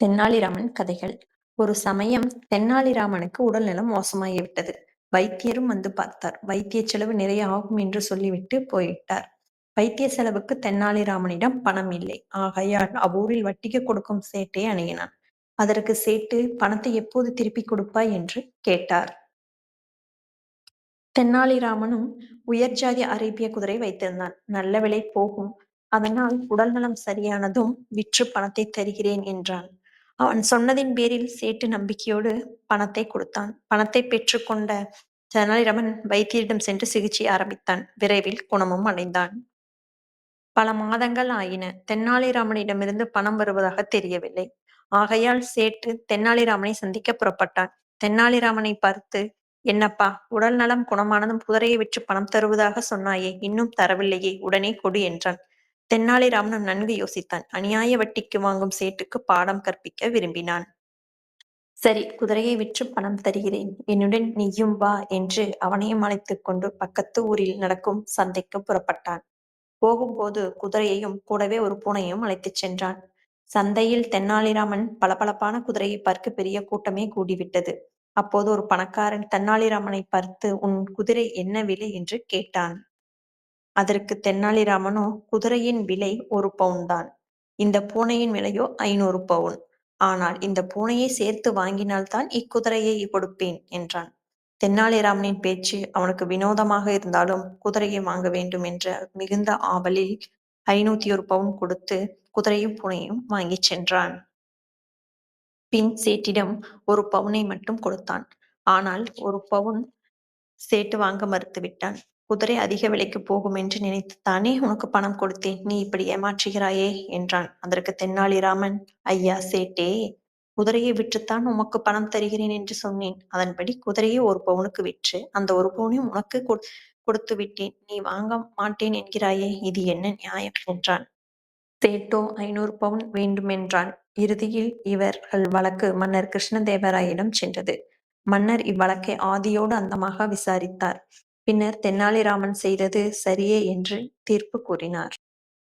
தெனாலிராமன் கதைகள் ஒரு சமயம் தெனாலிராமனுக்கு உடல்நலம் மோசமாகிவிட்டது. வைத்தியரும் வந்து பார்த்தார். வைத்திய செலவு நிறைய ஆகும் என்று சொல்லிவிட்டு போய்விட்டார். வைத்திய செலவுக்கு தெனாலிராமனிடம் பணம் இல்லை. ஆகையால் அவ்வூரில் வட்டிக்கு கொடுக்கும் சேட்டை அணுகினான். அதற்கு சேட்டு பணத்தை எப்போது திருப்பிக் கொடுப்பாய் என்று கேட்டார். தெனாலிராமனும் உயர் ஜாதி அரேபிய குதிரை வைத்திருந்தான். நல்ல விலை போகும். அதனால் உடல்நலம் சரியானதும் விற்று பணத்தை தருகிறேன் என்றான். அவன் சொன்னதின் பேரில் சேட்டு நம்பிக்கையோடு பணத்தைக் கொடுத்தான். பணத்தைப் பெற்றுக் கொண்ட தெனாலிராமன் வைத்தியரிடம் சென்று சிகிச்சை ஆரம்பித்தான். விரைவில் குணமும் அடைந்தான். பல மாதங்கள் ஆயின. தெனாலிராமனிடமிருந்து பணம் வருவதாகத் தெரியவில்லை. ஆகையால் சேட்டு தெனாலிராமனை சந்திக்க புறப்பட்டான். தென்னாலிராமனை பார்த்து என்னப்பா, உடல் நலம் குணமானதும் குதிரையை விற்று பணம் தருவதாகச் சொன்னாயே, இன்னும் தரவில்லையே, உடனே கொடு என்றான். தெனாலிராமனும் நன்கு யோசித்தான். அநியாய வட்டிக்கு வாங்கும் சேட்டுக்குப் பாடம் கற்பிக்க விரும்பினான். சரி, குதிரையை விற்று பணம் தருகிறேன். என்னுடன் நீயும் வா என்று அவனையும் அழைத்துக் கொண்டு பக்கத்து ஊரில் நடக்கும் சந்தைக்கு புறப்பட்டான். போகும்போது குதிரையையும் கூடவே ஒரு பூனையும் அழைத்துச் சென்றான். சந்தையில் தென்னாலிராமன் பளபளப்பான குதிரையைப் பார்க்க பெரிய கூட்டமே கூடிவிட்டது. அப்போது ஒரு பணக்காரன் தென்னாலிராமனை பார்த்து உன் குதிரை என்ன விலை என்று கேட்டான். அதற்கு தெனாலிராமனோ குதிரையின் விலை ஒரு பவுன் தான் இந்த பூனையின் விலையோ ஐநூறு பவுன். ஆனால் இந்தப் பூனையை சேர்த்து வாங்கினால்தான் இக்குதிரையை கொடுப்பேன் என்றான். தென்னாலிராமனின் பேச்சு அவனுக்கு வினோதமாக இருந்தாலும் குதிரையை வாங்க வேண்டும் என்ற மிகுந்த ஆவலில் ஐநூத்தி ஒரு பவுன் கொடுத்து குதிரையும் பூனையும் வாங்கிச் சென்றான். பின் சேட்டிடம் ஒரு பவுனை மட்டும் கொடுத்தான். ஆனால் ஒரு பவுன் சேட்டு வாங்க மறுத்துவிட்டான். குதிரை அதிக விலைக்குப் போகுமென்று நினைத்துத்தானே உனக்கு பணம் கொடுத்தேன். நீ இப்படி ஏமாற்றுகிறாயே என்றான். அதற்கு தென்னாலிராமன் ஐயா சேட்டே, குதிரையை விற்றுத்தான் உமக்கு பணம் தருகிறேன் என்று சொன்னேன். அதன்படி குதிரையை ஒரு பவுனுக்கு விற்று அந்த ஒரு பவுனையும் உனக்கு கொடுத்து விட்டேன் நீ வாங்க மாட்டேன் என்கிறாயே, இது என்ன நியாயம்? என்றான். சேட்டோ ஐநூறு பவுன் வேண்டுமென்றான். இறுதியில் இவர்கள் வழக்கு மன்னர் கிருஷ்ணதேவராயிடம் சென்றது. மன்னர் இவ்வழக்கை ஆதியோடு அந்தமாக விசாரித்தார். பின்னர் தெனாலிராமன் செய்தது சரியே என்று தீர்ப்பு கூறினார்.